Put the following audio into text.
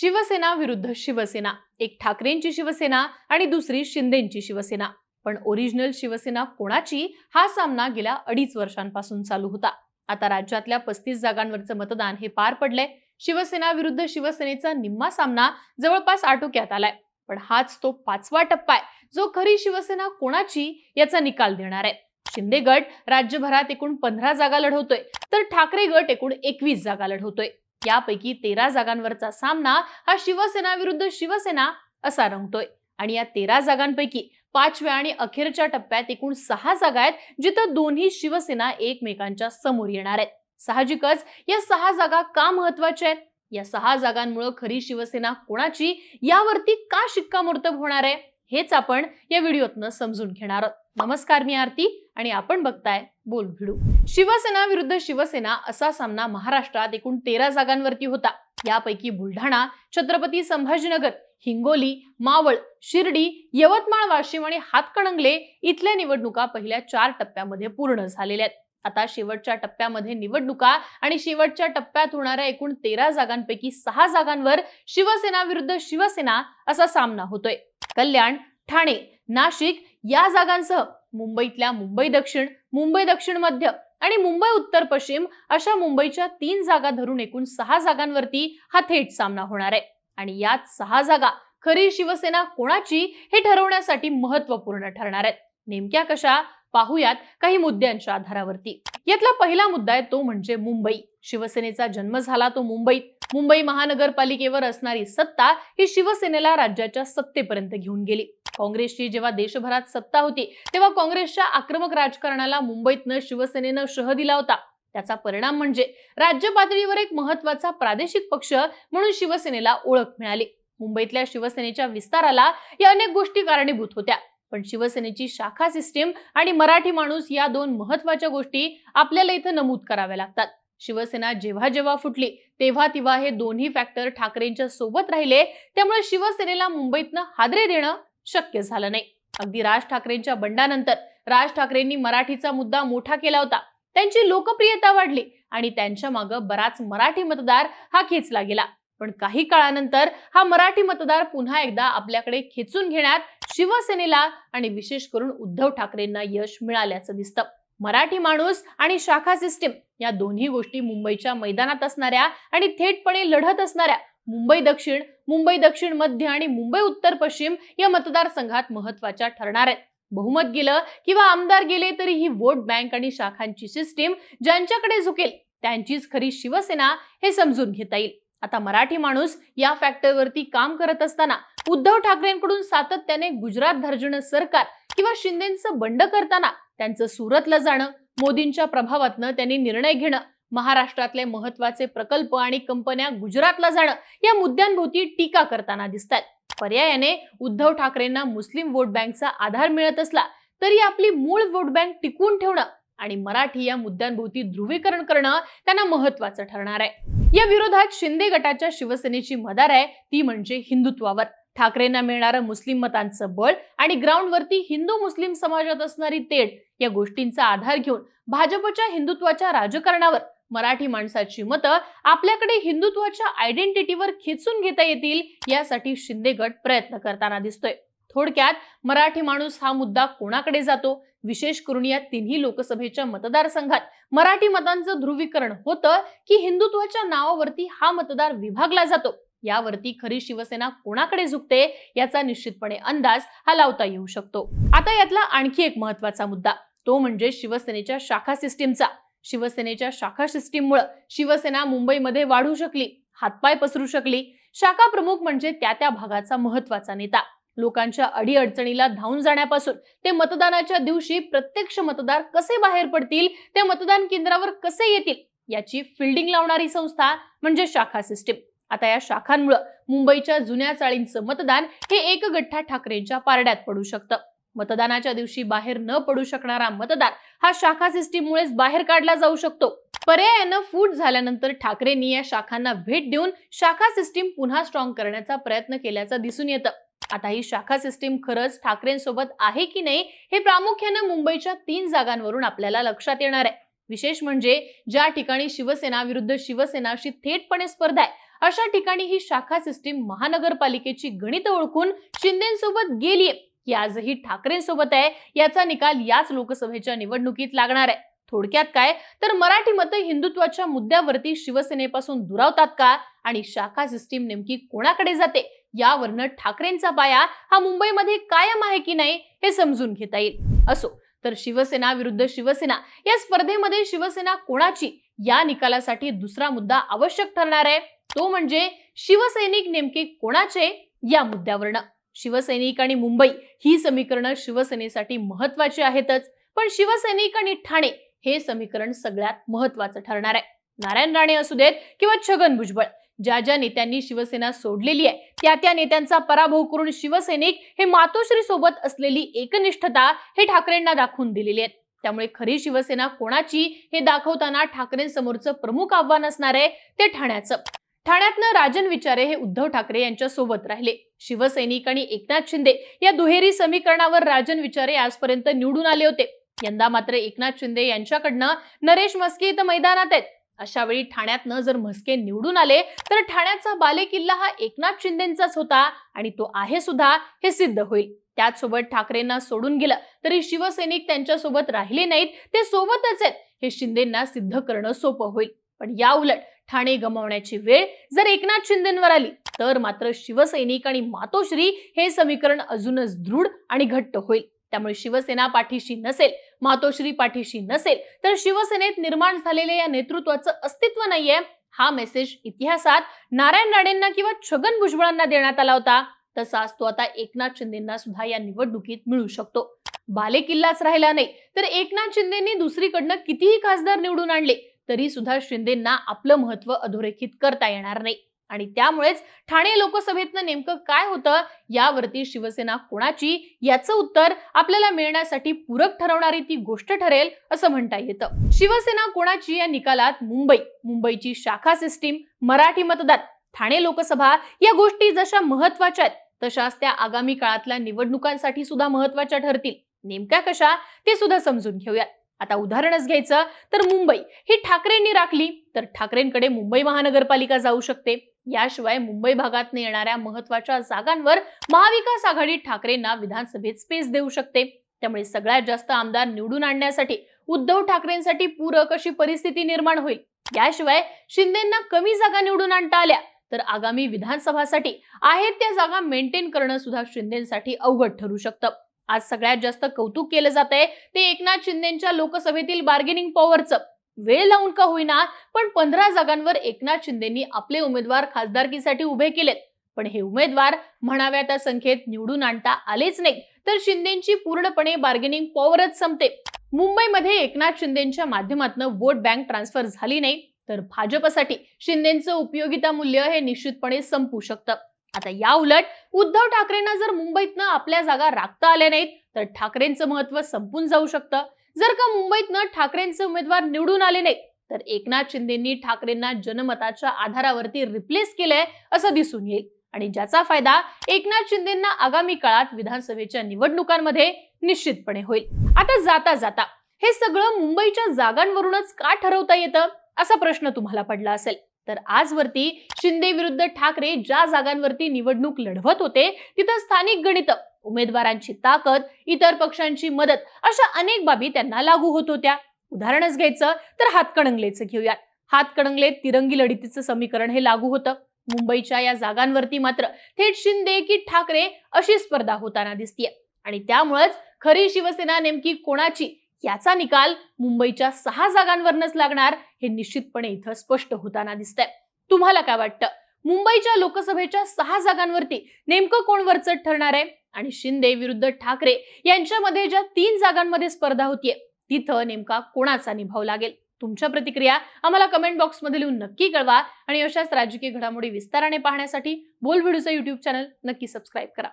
शिवसेना विरुद्ध शिवसेना. एक ठाकरेंची शिवसेना आणि दुसरी शिंदेची शिवसेना. पण ओरिजिनल शिवसेना कोणाची? हा सामना गेल्या अडीच वर्षांपासून चालू होता. आता राज्यातल्या पस्तीस जागांवरचं मतदान हे पार पडलंय. शिवसेना विरुद्ध शिवसेनेचा निम्मा सामना जवळपास आटोक्यात आलाय. पण हाच तो पाचवा टप्पा आहे. जो खरी शिवसेना कोणाची? याचा निकाल देणार आहे. शिंदे गट राज्यभरात एकूण पंधरा जागा लढवतोय. तर ठाकरे गट एकूण एकवीस जागा लढवतोय. यापैकी तेरा जागांवरचा सामना हा शिवसेना विरुद्ध शिवसेना असा रंगतोय. आणि या तेरा जागांपैकी पाचव्या आणि अखेरच्या टप्प्यात एकूण सहा जागा आहेत जिथं दोन्ही शिवसेना एकमेकांच्या समोर येणार आहेत. साहजिकच या सहा जागा का महत्त्वाच्या आहेत? या सहा जागांमुळे खरी शिवसेना कोणाची? यावरती का शिक्कामोर्तब होणार आहे? हेच आपण या व्हिडिओतनं समजून घेणार आहोत. नमस्कार मी आरती. आणि आपण बघताय बोल भिडू. शिवसेना विरुद्ध शिवसेना असा सामना महाराष्ट्रात एकूण तेरा जागांवरती होता. यापैकी बुलढाणा छत्रपती संभाजीनगर हिंगोली मावळ शिर्डी यवतमाळ वाशिम आणि हातकणंगले इथल्या निवडणुका पहिल्या चार टप्प्यामध्ये पूर्ण झालेल्या आहेत. आता शेवटच्या टप्प्यामध्ये निवडणुका आणि शेवटच्या टप्प्यात होणाऱ्या एकूण तेरा जागांपैकी सहा जागांवर शिवसेना विरुद्ध शिवसेना असा सामना होतोय. कल्याण ठाणे नाशिक या जागांसह मुंबईतल्या मुंबई दक्षिण मुंबई दक्षिण मध्य आणि मुंबई उत्तर पश्चिम अशा मुंबईच्या तीन जागा धरून एकूण सहा जागांवरती हा थेट सामना होणार आहे. आणि यात सहा जागा खरी शिवसेना कोणाची हे ठरवण्यासाठी महत्त्वपूर्ण ठरणार आहेत. नेमक्या कशा? पाहूयात काही मुद्द्यांच्या आधारावरती. यातला पहिला मुद्दा आहे तो म्हणजे मुंबई. शिवसेनेचा जन्म झाला तो मुंबईत. मुंबई महानगरपालिकेवर असणारी सत्ता ही शिवसेनेला राज्याच्या सत्तेपर्यंत घेऊन गेली. काँग्रेसची जेव्हा देशभरात सत्ता होती तेव्हा काँग्रेसच्या आक्रमक राजकारणाला मुंबईतनं शिवसेनेनं शह दिला होता. त्याचा परिणाम म्हणजे राज्य पातळीवर एक महत्त्वाचा प्रादेशिक पक्ष म्हणून शिवसेनेला ओळख मिळाली. मुंबईतल्या शिवसेनेच्या विस्ताराला या अनेक गोष्टी कारणीभूत होत्या. पण शिवसेनेची शाखा सिस्टीम आणि मराठी माणूस या दोन महत्त्वाच्या गोष्टी आपल्याला इथं नमूद कराव्या लागतात. शिवसेना जेव्हा जेव्हा फुटली तेव्हा तेव्हा हे दोन्ही फॅक्टर ठाकरेंच्या सोबत राहिले. त्यामुळे शिवसेनेला मुंबईतनं हादरे देणं शक्य झालं नाही. अगदी राज ठाकरेंच्या बंडानंतर राज ठाकरेंनी मराठीचा मुद्दा मोठा केला होता. त्यांची लोकप्रियता वाढली आणि त्यांच्या मागं बराच मराठी मतदार हा खेचला गेला. पण काही काळानंतर हा मराठी मतदार पुन्हा एकदा आपल्याकडे खेचून घेण्यात शिवसेनेला आणि विशेष करून उद्धव ठाकरेंना यश मिळाल्याचं दिसतं. मराठी माणूस आणि शाखा सिस्टीम या दोन्ही गोष्टी मुंबईच्या मैदानात असणाऱ्या आणि थेटपणे लढत असणाऱ्या मुंबई दक्षिण मुंबई दक्षिण मध्य आणि मुंबई उत्तर पश्चिम या मतदारसंघात महत्त्वाच्या ठरणार आहेत. बहुमत गेलं किंवा आमदार गेले तरी ही वोट बँक आणि शाखांची सिस्टीम ज्यांच्याकडे झुकेल त्यांचीच खरी शिवसेना हे समजून घेता येईल. आता मराठी माणूस या फॅक्टरवरती काम करत असताना उद्धव ठाकरेंकडून सातत्याने गुजरात धर्जण सरकार किंवा शिंदेचं बंड करताना त्यांचं सुरतला जाणं मोदींच्या प्रभावातनं त्यांनी निर्णय घेणं महाराष्ट्रातले महत्त्वाचे प्रकल्प आणि कंपन्या गुजरातला जाणं या मुद्द्यांभोवती टीका करताना दिसतात पर्यायाने उद्धव ठाकरेंना मुस्लिम वोट बँकचा आधार मिळत असला तरी आपली मूळ वोट बँक टिकवून ठेवणं आणि मराठी या मुद्द्यांभोवती ध्रुवीकरण करणं त्यांना महत्वाचं ठरणार आहे. या विरोधात शिंदे गटाच्या शिवसेनेची मदार आहे ती म्हणजे हिंदुत्वावर. ठाकरेंना मिळणारं मुस्लिम मतांचं बळ आणि ग्राउंडवरती हिंदू मुस्लिम समाजात असणारी तेढ या गोष्टींचा आधार घेऊन भाजपच्या हिंदुत्वाच्या राजकारणावर मराठी माणसाची मतं आपल्याकडे हिंदुत्वाच्या आयडेंटिटीवर खेचून घेता येतील यासाठी शिंदे गट प्रयत्न करताना दिसतोय. थोडक्यात मराठी माणूस हा मुद्दा कोणाकडे जातो? विशेष करून या तिन्ही लोकसभेच्या मतदारसंघात. मराठी मतांचं ध्रुवीकरण होतं की हिंदुत्वाच्या नावावरती हा मतदार विभागला जातो? यावरती खरी शिवसेना कोणाकडे झुकते? याचा निश्चितपणे अंदाज हा लावता येऊ शकतो. आता यातला आणखी एक महत्त्वाचा मुद्दा तो म्हणजे शिवसेनेच्या शाखा सिस्टीमचा. शिवसेनेच्या शाखा सिस्टीममुळे शिवसेना मुंबईमध्ये वाढू शकली हातपाय पसरू शकली. शाखा प्रमुख म्हणजे त्या त्या भागाचा महत्त्वाचा नेता. लोकांच्या अडीअडचणीला धावून जाण्यापासून ते मतदानाच्या दिवशी प्रत्यक्ष मतदार कसे बाहेर पडतील ते मतदान केंद्रावर कसे येतील याची फिल्डिंग लावणारी संस्था म्हणजे शाखा सिस्टीम. आता या शाखांमुळे मुंबईच्या जुन्या चाळींचं मतदान हे एक गठ्ठा ठाकरेंच्या पारड्यात पडू शकतं. मतदानाच्या दिवशी बाहेर न पडू शकणारा मतदार हा शाखा सिस्टीममुळेच बाहेर काढला जाऊ शकतो. पर्यायानं फूट झाल्यानंतर ठाकरेंनी या शाखांना भेट देऊन शाखा सिस्टीम पुन्हा स्ट्रॉंग करण्याचा प्रयत्न केल्याचं दिसून येतं. आता ही शाखा सिस्टीम खरंच ठाकरेंसोबत आहे की नाही हे प्रामुख्यानं मुंबईच्या तीन जागांवरून आपल्याला लक्षात येणार आहे. विशेष म्हणजे ज्या ठिकाणी शिवसेना विरुद्ध शिवसेना अशी थेटपणे स्पर्धा आहे अशा ठिकाणी ही शाखा सिस्टीम महानगरपालिकेची गणित ओळखून शिंदेसोबत गेलीये. की आजही ठाकरेंसोबत आहे. याचा निकाल याच लोकसभेच्या निवडणुकीत लागणार आहे. थोडक्यात काय? तर मराठी मतं हिंदुत्वाच्या मुद्द्यावरती शिवसेनेपासून दुरावतात का? आणि शाखा सिस्टीम नेमकी कोणाकडे जाते? यावरनं ठाकरेंचा पाया हा मुंबईमध्ये कायम आहे की नाही हे समजून घेता येईल. असो तर शिवसेना विरुद्ध शिवसेना या स्पर्धेमध्ये शिवसेना कोणाची? या निकालासाठी दुसरा मुद्दा आवश्यक ठरणार आहे. तो म्हणजे शिवसैनिक नेमके कोणाचे? या मुद्द्यावरनं. शिवसैनिक आणि मुंबई ही समीकरणं शिवसेनेसाठी महत्वाची आहेतच. पण शिवसैनिक आणि ठाणे हे समीकरण सगळ्यात महत्वाचं ठरणार आहे. नारायण राणे असू देत किंवा छगन भुजबळ ज्या ज्या नेत्यांनी शिवसेना सोडलेली आहे त्या त्या नेत्यांचा पराभव करून शिवसैनिक हे मातोश्री सोबत असलेली एकनिष्ठता हे ठाकरेंना दाखवून दिलेली आहेत. त्यामुळे खरी शिवसेना कोणाची हे दाखवताना ठाकरेंसमोरचं प्रमुख आव्हान असणार आहे ते ठाण्याचं. ठाण्यातनं राजन विचारे हे उद्धव ठाकरे यांच्या सोबत राहिले. शिवसैनिक आणि एकनाथ शिंदे या दुहेरी समीकरणावर राजन विचारे आजपर्यंत निवडून आले होते. यंदा मात्र एकनाथ शिंदे यांच्याकडनं नरेश मस्के इथं मैदानात आहेत. अशा वेळी ठाण्यातनं जर म्हस्के निवडून आले तर ठाण्याचा बालेकिल्ला हा एकनाथ शिंदेचाच होता आणि तो आहे सुद्धा हे सिद्ध होईल. त्याचसोबत ठाकरेंना सोडून गेलं तरी शिवसैनिक त्यांच्यासोबत राहिले नाहीत ते सोबतच आहेत. हे शिंदेंना सिद्ध करणं सोपं होईल. पण या उलट ठाणे गमावण्याची वेळ जर एकनाथ शिंदेंवर आली तर मात्र शिवसैनिक आणि मातोश्री हे समीकरण अजूनच दृढ आणि घट्ट होईल. त्यामुळे शिवसेना पाठीशी नसेल मातोश्री पाठीशी नसेल तर शिवसेनेत निर्माण झालेल्या या नेतृत्वाचं अस्तित्व नाहीये हा मेसेज इतिहासात नारायण राणेंना किंवा छगन भुजबळांना देण्यात आला होता. तसाच तो आता एकनाथ शिंदेना सुद्धा या निवडणुकीत मिळू शकतो. बालेकिल्लाच राहिला नाही तर एकनाथ शिंदेनी दुसरीकडनं कितीही खासदार निवडून आणले तरी सुद्धा शिंदेना आपलं महत्त्व अधोरेखित करता येणार नाही. आणि त्यामुळेच ठाणे लोकसभेतनं नेमकं काय होतं? यावरती शिवसेना कोणाची? याचं उत्तर आपल्याला मिळण्यासाठी पूरक ठरवणारी ती गोष्ट ठरेल असं म्हणता येतं. शिवसेना कोणाची? या निकालात मुंबई. मुंबईची शाखा सिस्टीम मराठी मतदार ठाणे लोकसभा या गोष्टी जशा महत्त्वाच्या आहेत तशाच त्या आगामी काळातल्या निवडणुकांसाठी सुद्धा महत्त्वाच्या ठरतील. नेमक्या कशा? ते सुद्धा समजून घेऊयात. आता उदाहरणच घ्यायचं. तर मुंबई ही ठाकरेंनी राखली तर ठाकरेंकडे मुंबई महानगरपालिका जाऊ शकते. याशिवाय मुंबई भागात येणाऱ्या महत्त्वाच्या जागांवर महाविकास आघाडी ठाकरेंना विधानसभेत स्पेस देऊ शकते. त्यामुळे सगळ्यात जास्त आमदार निवडून आणण्यासाठी उद्धव ठाकरेंसाठी पूरक अशी परिस्थिती निर्माण होईल. याशिवाय शिंदेना कमी जागा निवडून आणता आल्या तर आगामी विधानसभासाठी आहेत त्या जागा मेंटेन करणं सुद्धा शिंदेसाठी अवघड ठरू शकतं. आज सगळ्यात जास्त कौतुक केलं जात आहे ते एकनाथ शिंदेच्या लोकसभेतील बार्गेनिंग पॉवरचं वेळ लावून का होईना पण पंधरा जागांवर एकनाथ शिंदेनी आपले उमेदवार खासदारकीसाठी उभे केलेत. पण हे उमेदवार म्हणाव्या त्या संख्येत निवडून आणता आलेच नाहीत तर शिंदेची पूर्णपणे बार्गेनिंग पॉवरच संपते. मुंबईमध्ये एकनाथ शिंदेच्या माध्यमातून वोट बँक ट्रान्सफर झाली नाही तर भाजपसाठी शिंदेचं उपयोगिता मूल्य हे निश्चितपणे संपू शकतं. आता या उलट उद्धव ठाकरेंना जर मुंबईतनं आपल्या जागा राखता आल्या नाहीत तर ठाकरेंचं महत्त्व संपून जाऊ शकतं. जर का मुंबईतनं ठाकरेंचे उमेदवार निवडून आले नाहीत तर एकनाथ शिंदेंनी ठाकरेंना जनमताच्या आधारावरती रिप्लेस केलंय असं दिसून येईल. आणि ज्याचा फायदा एकनाथ शिंदेंना आगामी काळात विधानसभेच्या निवडणुकांमध्ये निश्चितपणे होईल. आता जाता जाता हे सगळं मुंबईच्या जागांवरूनच का ठरवता येतं असा प्रश्न तुम्हाला पडला असेल. तर आजवरती शिंदे विरुद्ध ठाकरे ज्या जागांवरती निवडणूक लढवत होते तिथं स्थानिक गणित उमेदवारांची ताकद इतर पक्षांची मदत अशा अनेक बाबी त्यांना लागू होत होत्या. उदाहरणच घ्यायचं तर हातकणंगलेचं घेऊयात. हातकणंगलेत तिरंगी लढतीचं समीकरण हे लागू होतं. मुंबईच्या या जागांवरती मात्र थेट शिंदे की ठाकरे अशी स्पर्धा होताना दिसतीये. आणि त्यामुळेच खरी शिवसेना नेमकी कोणाची? याचा निकाल मुंबईच्या सहा जागांवरनच लागणार हे निश्चितपणे इथं स्पष्ट होताना दिसतंय. तुम्हाला काय वाटतं? मुंबईच्या लोकसभेच्या सहा जागांवरती नेमकं कोण वरचढ ठरणार आहे? आणि शिंदे विरुद्ध ठाकरे यांच्यामध्ये ज्या तीन जागांमध्ये स्पर्धा होतीये तिथं नेमका कोणाचा निभाव लागेल? तुमच्या प्रतिक्रिया आम्हाला कमेंट बॉक्समध्ये लिहून नक्की कळवा. आणि अशाच राजकीय घडामोडी विस्ताराने पाहण्यासाठी बोल युट्यूब चॅनल नक्की सबस्क्राईब करा.